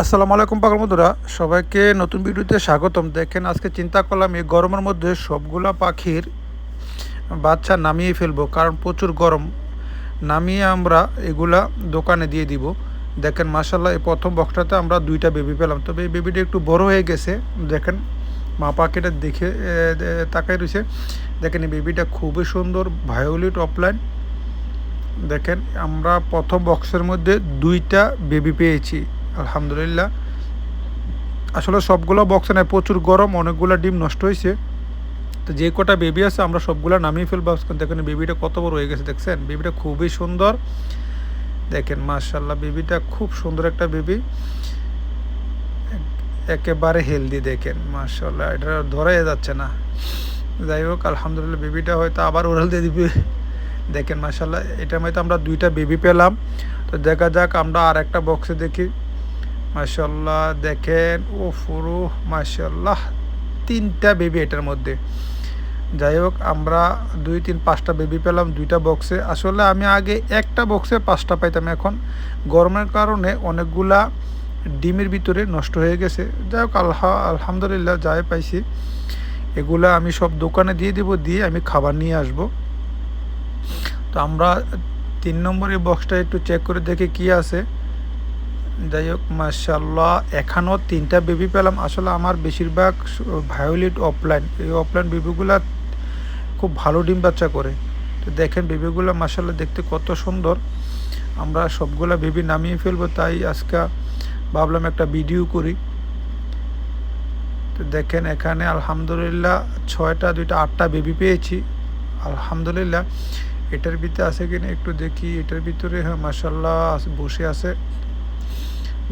আসসালামু আলাইকুম, পাগল বন্ধুরা সবাইকে নতুন ভিডিওতে স্বাগতম। দেখেন, আজকে চিন্তা করলাম, এই গরমের মধ্যে সবগুলা পাখির বাচ্চা নামিয়ে ফেলব, কারণ প্রচুর গরম। নামিয়ে আমরা এগুলা দোকানে দিয়ে দিব। দেখেন মাসাল্লাহ এই প্রথম বক্সটাতে আমরা দুইটা বেবি পেলাম। তবে এই বেবিটা একটু বড় হয়ে গেছে। দেখেন, মা পাখিটা দেখে তাকাই রয়েছে। দেখেন, এই বেবিটা খুবই সুন্দর ভায়োলিট অফলাইন দেখেন, আমরা প্রথম বক্সের মধ্যে দুইটা বেবি পেয়েছি। আলহামদুলিল্লাহ। আসলে সবগুলো বক্সে নাই, প্রচুর গরম, অনেকগুলো ডিম নষ্ট হয়েছে তো যে কটা বেবি আছে, আমরা সবগুলো নামিয়ে ফেলব আজকে। দেখেন বেবিটা কত বড় হয়ে গেছে, দেখছেন? বেবিটা খুবই সুন্দর। দেখেন মার্শাল্লাহ বেবিটা খুব সুন্দর একটা বেবি একেবারে হেলদি দেখেন মার্শাল্লাহ এটা ধরাই যাচ্ছে না। যাই হোক, আলহামদুলিল্লাহ বেবিটা হয়তো আবার ওরাল দিয়ে দিবে। দেখেন মার্শাল্লাহ এটার মধ্যে আমরা দুইটা বেবি পেলাম। তো দেখা যাক, আমরা আর একটা বক্সে দেখি। মার্শাল্লাহ দেখেন ও ফুরু মার্শাল্লাহ তিনটা বেবি এটার মধ্যে। যাই হোক আমরা দুই, তিন, পাঁচটা বেবি পেলাম, দুইটা বক্সে আসলে আমি আগে একটা বক্সে পাঁচটা পাইতাম, এখন গরমের কারণে অনেকগুলা ডিমের ভিতরে নষ্ট হয়ে গেছে। যাই হোক আল্লাহ আলহামদুলিল্লাহ, যাই পাইছি। এগুলা আমি সব দোকানে দিয়ে দেবো, দিয়ে আমি খাবার নিয়ে আসব। তো আমরা তিন নম্বরের বক্সটা একটু চেক করে দেখি কি আছে। যাই হোক মার্শাল্লাহ এখানেও তিনটা বেবি পেলাম। আসলে আমার বেশিরভাগ ভায়োলেট অফলাইন এই অফলাইন বেবিগুলা খুব ভালো ডিম বাচ্চা করে। তো দেখেন বেবিগুলো মার্শাল্লাহ দেখতে কত সুন্দর। আমরা সবগুলা বেবি নামিয়ে ফেলব, তাই আজকে ভাবলাম একটা ভিডিও করি। তো দেখেন এখানে আলহামদুলিল্লাহ ছয়টা, দুইটা, আটটা বেবি পেয়েছি। আলহামদুলিল্লাহ, এটার ভিতরে আছে কিনা একটু দেখি। এটার ভিতরে হ্যাঁ মার্শাল্লাহ বসে আছে।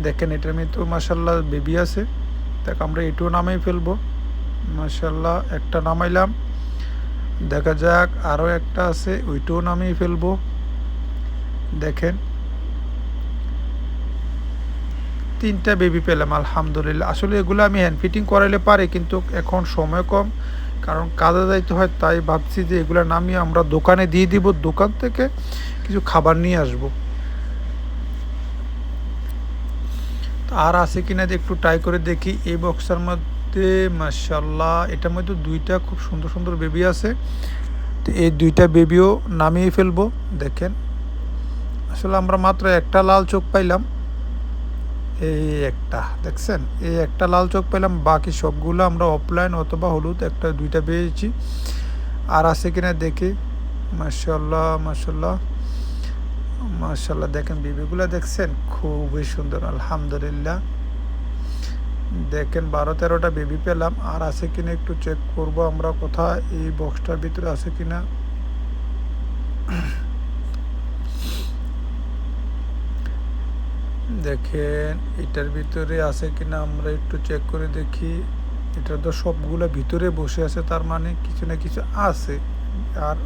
দেখেন, এটার মধ্যেও মার্শাল্লাহ বেবি আছে। দেখ, আমরা এটাও নামাই ফেলব। মার্শাল্লাহ একটা নামাইলাম। দেখা যাক, আরও একটা আছে, ওইটাও নামিয়ে ফেলব। দেখেন, তিনটা বেবি পেলাম, আলহামদুলিল্লাহ। আসলে এগুলো আমি হ্যান্ড ফিটিং করাইলে পারি, কিন্তু এখন সময় কম। কারণ কাজে যাইতে হয়, তাই ভাবছি যে এগুলো নামিয়ে আমরা দোকানে দিয়ে দিব, দোকান থেকে কিছু খাবার নিয়ে আসব তো আর আছে কিনা যে একটু ট্রাই করে দেখি। এই বক্সের মধ্যে মার্শাল্লাহ এটার মধ্যে দুইটা খুব সুন্দর সুন্দর বেবি আছে। তো এই দুইটা বেবিও নামিয়ে ফেলব, দেখেন। আসলে আমরা মাত্র একটা লাল চোখ পাইলাম। এই একটা, দেখছেন? এই একটা লাল চোখ পেলাম বাকি সবগুলো আমরা অফলাইন অথবা হলুদ একটা দুইটা পেয়েছি। আর আছে কিনা দেখি? মার্শাল্লাহ মার্শাল্লাহ মার্শাল্লাহ দেখেন বিবিগুলো দেখছেন? খুবই সুন্দর, আলহামদুলিল্লাহ। দেখেন বারো তেরোটা বেবি পেলাম, আর আছে কিনা একটু চেক করব আমরা কোথায়, এই বক্সটার ভিতরে আছে কিনা। দেখেন, এটার ভিতরে আছে কিনা আমরা একটু চেক করে দেখি। এটা তো সবগুলো ভিতরে বসে আছে, তার মানে কিছু না কিছু আছে। আর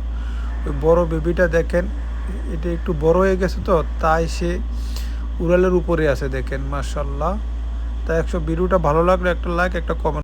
ওই বড় বেবিটা দেখেন এটা একটু বড় হয়ে গেছে তো, তাই সে উড়ালের উপরে আছে দেখেন মার্শাল্লাহ তাই একশো ভিডিওটা ভালো লাগল একটা লাইক একটা কমেন্ট